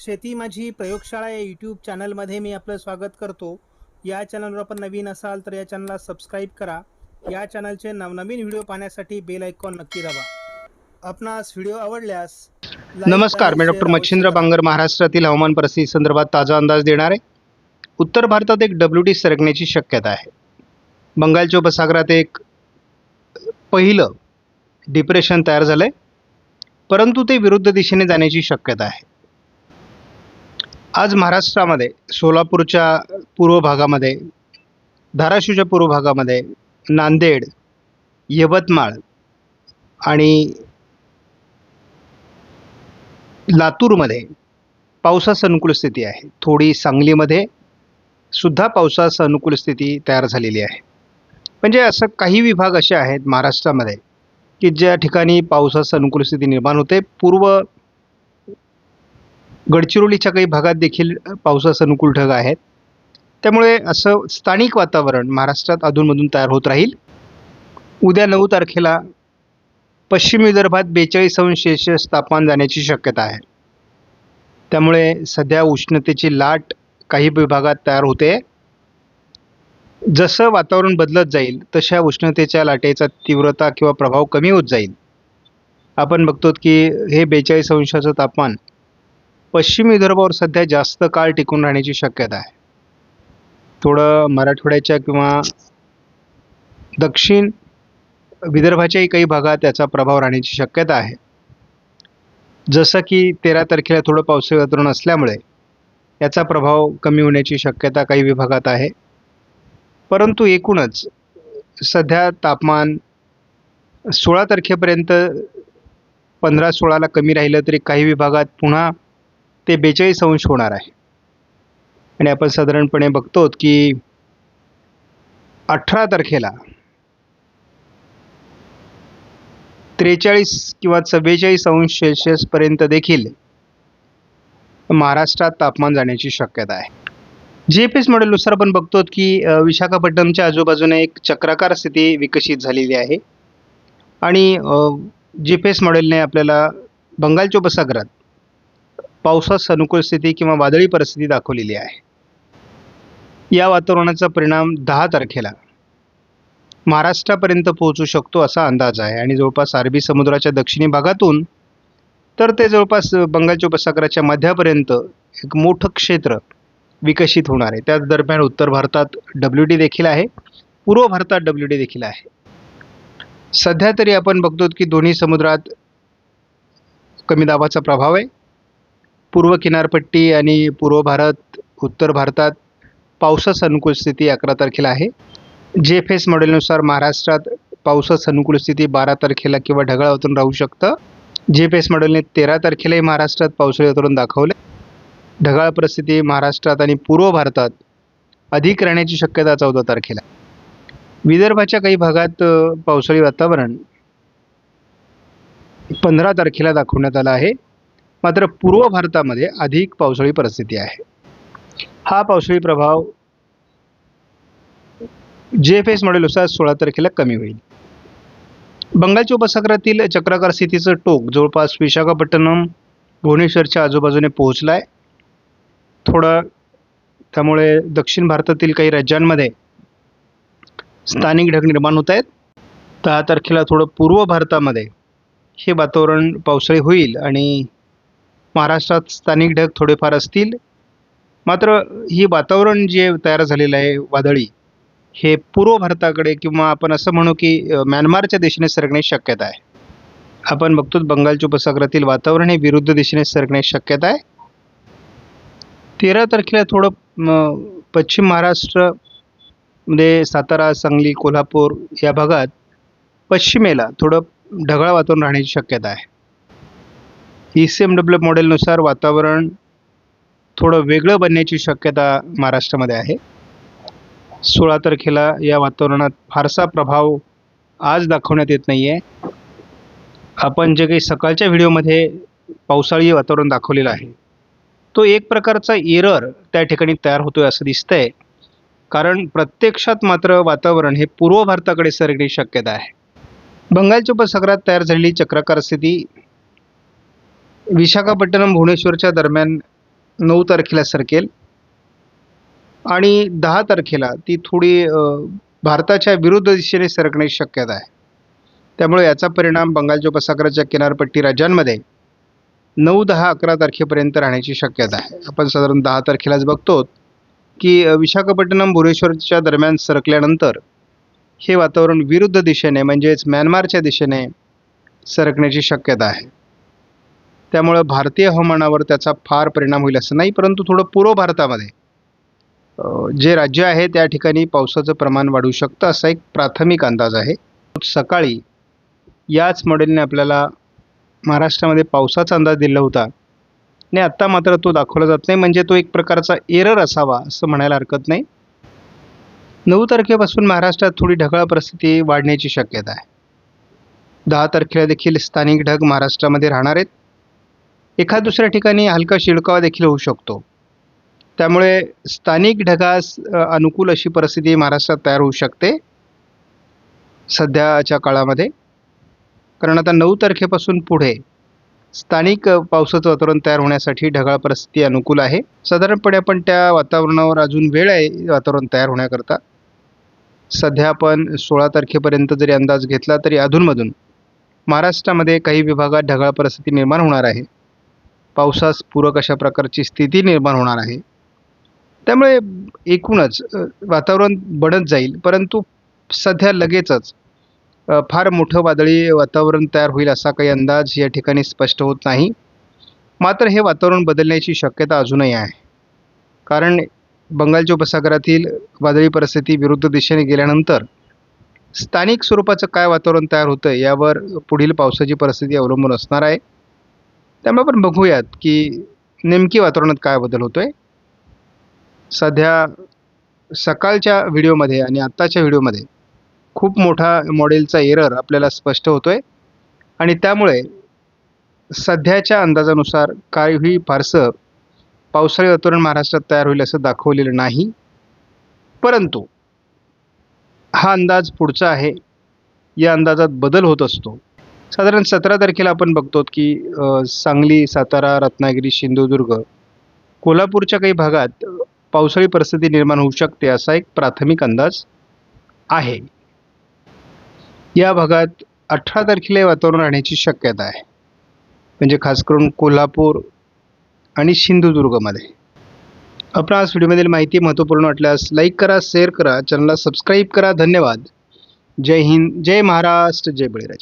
शेती माझी प्रयोगशाळा या यूट्यूब चॅनलमध्ये मी आपलं स्वागत करतो. या चॅनलवर आपण नवीन असाल तर या चॅनलला सबस्क्राईब करा. या चॅनलचे नवनवीन व्हिडिओ पाहण्यासाठी बेल आयकॉन नक्की दाबा. आपणास व्हिडिओ आवडल्यास नमस्कार मी डॉक्टर मच्छिंद्र. बांगर महाराष्ट्रातील हवामान परिस्थिती संदर्भात ताजा अंदाज देणार. आहे उत्तर भारतात एक डब्ल्यू टी सरकण्याची शक्यता आहे. बंगालच्या उपसागरात एक पहिलं डिप्रेशन तयार झालं आहे परंतु ते विरुद्ध दिशेने जाण्याची शक्यता आहे. आज महाराष्ट्रामध्ये सोलापूरच्या पूर्व भागामध्ये धाराशिवच्या पूर्व भागामध्ये नांदेड यवतमाळ आणि लातूरमध्ये पावसास अनुकूल स्थिती आहे. थोडी सांगलीमध्ये सुद्धा पावसास अनुकूल स्थिती तयार झालेली आहे. म्हणजे असं काही विभाग असे आहेत महाराष्ट्रामध्ये की ज्या ठिकाणी पावसास अनुकूल स्थिती निर्माण होते. पूर्व गडचिरोलीच्या काही भागात देखील पावसास अनुकूल ढग आहेत. त्यामुळे असं स्थानिक वातावरण महाराष्ट्रात अधूनमधून तयार होत राहील. उद्या नऊ तारखेला पश्चिम विदर्भात बेचाळीस अंश सेल्सिअस तापमान जाण्याची शक्यता आहे. त्यामुळे सध्या उष्णतेची लाट काही विभागात तयार होते. जसं वातावरण बदलत जाईल तशा उष्णतेच्या लाटेचा तीव्रता किंवा प्रभाव कमी होत जाईल. आपण बघतो की हे बेचाळीस अंशाचं तापमान पश्चिम विदर्भावर सध्या जास्त काळ टिकून राहण्याची शक्यता आहे. थोडं मराठवाड्याच्या किंवा दक्षिण विदर्भाच्याही काही भागात याचा प्रभाव राहण्याची शक्यता आहे. जसं की तेरा तारखेला थोडं पावसाळी वातावरण असल्यामुळे याचा प्रभाव कमी होण्याची शक्यता काही विभागात आहे. परंतु एकूणच सध्या तापमान सोळा तारखेपर्यंत पंधरा सोळाला कमी राहिलं तरी काही विभागात पुन्हा ते बेचाळीस अंश होणार आहे. आणि आपण साधारणपणे बघतो की अठरा तारखेला त्रेचाळीस किंवा चव्वेचाळीस अंश सेल्सिअसपर्यंत देखील महाराष्ट्रात तापमान जाण्याची शक्यता आहे. जी एफ एस मॉडेलनुसार आपण बघतो की विशाखापट्टणमच्या आजूबाजूने एक चक्राकार स्थिती विकसित झालेली आहे. आणि जी एफ एस मॉडेलने आपल्याला बंगालच्या उपसागरात पावसास अनुकूल स्थिती किंवा वादळी परिस्थिती दाखवलेली आहे. या वातावरणाचा परिणाम दहा तारखेला महाराष्ट्रापर्यंत पोहोचू शकतो असा अंदाज आहे आणि जवळपास अरबी समुद्राच्या दक्षिणी भागातून तर ते जवळपास बंगालच्या उपसागराच्या मध्यापर्यंत एक मोठं क्षेत्र विकसित होणार आहे. त्याच दरम्यान उत्तर भारतात डब्ल्यू डी देखील आहे. पूर्व भारतात डब्ल्यू डी देखील आहे. सध्या तरी आपण बघतो की दोन्ही समुद्रात कमी दाबाचा प्रभाव आहे. पूर्व किनारपट्टी आणि पूर्व भारत उत्तर भारतात पावसास अनुकूल स्थिती अकरा तारखेला आहे. जे एफ एस मॉडेलनुसार महाराष्ट्रात पावसास अनुकूल स्थिती बारा तारखेला किंवा ढगाळ राहू शकतं. जे एफ एस मॉडेलने तेरा तारखेलाही महाराष्ट्रात पावसाळी वातावरण दाखवले. ढगाळ परिस्थिती महाराष्ट्रात आणि पूर्व भारतात अधिक राहण्याची शक्यता चौदा तारखेला. विदर्भाच्या काही भागात पावसाळी वातावरण पंधरा तारखेला दाखवण्यात आलं आहे. मात्र पूर्व भारतामध्ये अधिक पावसाळी परिस्थिती आहे. हा पावसाळी प्रभाव जे एफ एस मॉडेलनुसार सोळा तारखेला कमी होईल. बंगालच्या उपसागरातील चक्राकार स्थितीचं टोक जवळपास विशाखापट्टणम भुवनेश्वरच्या आजूबाजूने पोहोचला आहे थोडं त्यामुळे दक्षिण भारतातील काही राज्यांमध्ये स्थानिक ढग निर्माण होत आहेत. दहा तारखेला थोडं पूर्व भारतामध्ये हे वातावरण पावसाळी होईल आणि महाराष्ट्रात स्थानिक ढग थोडेफार असतील. मात्र ही वातावरण जे तयार झालेलं आहे वादळी हे पूर्व भारताकडे किंवा आपण असं म्हणू की म्यानमारच्या दिशेने सरकण्याची शक्यता आहे. आपण बघतो बंगालच्या उपसागरातील वातावरण हे विरुद्ध दिशेने सरकण्याची शक्यता आहे. तेरा तारखेला थोडं पश्चिम महाराष्ट्रमध्ये सातारा सांगली कोल्हापूर या भागात पश्चिमेला थोडं ढगाळ वातावरण राहण्याची शक्यता आहे. ई सी एम डब्ल्यू मॉडेलनुसार वातावरण थोडं वेगळं बनण्याची शक्यता महाराष्ट्रामध्ये आहे. सोळा तारखेला या वातावरणात फारसा प्रभाव आज दाखवण्यात येत नाही आहे आपण जे काही सकाळच्या व्हिडिओमध्ये पावसाळी वातावरण दाखवलेलं आहे तो एक प्रकारचा एरर त्या ठिकाणी तयार होतोय असं दिसतंय. कारण प्रत्यक्षात मात्र वातावरण हे पूर्व भारताकडे सरकण्याची शक्यता आहे. बंगालच्या उपसागरात तयार झालेली चक्राकार स्थिती विशाखापट्टणम भुवनेश्वरच्या दरम्यान नऊ तारखेला सरकेल. आणि दहा तारखेला ती थोडी भारताच्या विरुद्ध दिशेने सरकण्याची शक्यता आहे. त्यामुळे याचा परिणाम बंगालच्या उपसागराच्या किनारपट्टी राज्यांमध्ये नऊ दहा अकरा तारखेपर्यंत राहण्याची शक्यता आहे. आपण साधारण दहा तारखेलाच बघतो की विशाखापट्टणम भुवनेश्वरच्या दरम्यान सरकल्यानंतर हे वातावरण विरुद्ध दिशेने म्हणजेच म्यानमारच्या दिशेने सरकण्याची शक्यता आहे. त्यामुळं भारतीय हवामानावर त्याचा फार परिणाम होईल असं नाही परंतु थोडं पूर्व भारतामध्ये जे राज्य आहे त्या ठिकाणी पावसाचं प्रमाण वाढू शकतं असा एक प्राथमिक अंदाज आहे. सकाळी याच मॉडेलने आपल्याला महाराष्ट्रामध्ये पावसाचा अंदाज दिला होता. आणि आत्ता मात्र तो दाखवला जात नाही म्हणजे तो एक प्रकारचा एरर असावा असं म्हणायला हरकत नाही. नऊ तारखेपासून महाराष्ट्रात थोडी ढगाळ परिस्थिती वाढण्याची शक्यता आहे. दहा तारखेला देखील स्थानिक ढग महाराष्ट्रामध्ये राहणार आहेत. एखाद दुसऱ्या ठिकाणी हलका शिडकावा देखील होऊ शकतो. त्यामुळे स्थानिक ढगास अनुकूल अशी परिस्थिती महाराष्ट्रात तयार होऊ शकते सध्याच्या काळामध्ये. कारण आता नऊ तारखेपासून पुढे स्थानिक पावसाचं वातावरण तयार होण्यासाठी ढगाळ परिस्थिती अनुकूल आहे. साधारणपणे आपण त्या वातावरणावर अजून वेळ आहे वातावरण तयार होण्याकरता. सध्या आपण सोळा तारखेपर्यंत जरी अंदाज घेतला तरी अधूनमधून महाराष्ट्रामध्ये काही विभागात ढगाळ परिस्थिती निर्माण होणार आहे. पावसास पूरक अशा प्रकारची स्थिती निर्माण होणार आहे. त्यामुळे एकूणच वातावरण बनत जाईल परंतु सध्या लगेचच फार मोठं वादळी वातावरण तयार होईल असा काही अंदाज या ठिकाणी स्पष्ट होत नाही. मात्र हे वातावरण बदलण्याची शक्यता अजूनही आहे. कारण बंगालच्या उपसागरातील वादळी परिस्थिती विरुद्ध दिशेने गेल्यानंतर स्थानिक स्वरूपाचं काय वातावरण तयार होतं यावर पुढील पावसाची परिस्थिती अवलंबून असणार आहे. त्यामुळे आपण बघूयात की नेमकी वातावरणात काय बदल होतोय. सध्या सकाळच्या व्हिडिओमध्ये आणि आत्ताच्या व्हिडिओमध्ये खूप मोठा मॉडेलचा एरर आपल्याला स्पष्ट होतोय. आणि त्यामुळे सध्याच्या अंदाजानुसार काही फारसं पावसाळी वातावरण महाराष्ट्रात तयार होईल असं दाखवलेलं नाही. परंतु हा अंदाज पुढचा आहे. या अंदाजात बदल होत असतो. साधारण सतरा तारखेला आपण बघतो की सांगली सातारा रत्नागिरी सिंधुदुर्ग कोल्हापूरच्या काही भागात पावसाळी परिस्थिती निर्माण होऊ शकते असा एक प्राथमिक अंदाज आहे. या भागात अठरा तारखेला वातावरण राहण्याची शक्यता आहे. म्हणजे खास करून कोल्हापूर आणि सिंधुदुर्गमध्ये. आपणास व्हिडिओमधील माहिती महत्त्वपूर्ण वाटल्यास लाईक करा शेअर करा चॅनलला सबस्क्राईब करा. धन्यवाद. जय हिंद जय महाराष्ट्र जय बळीराज.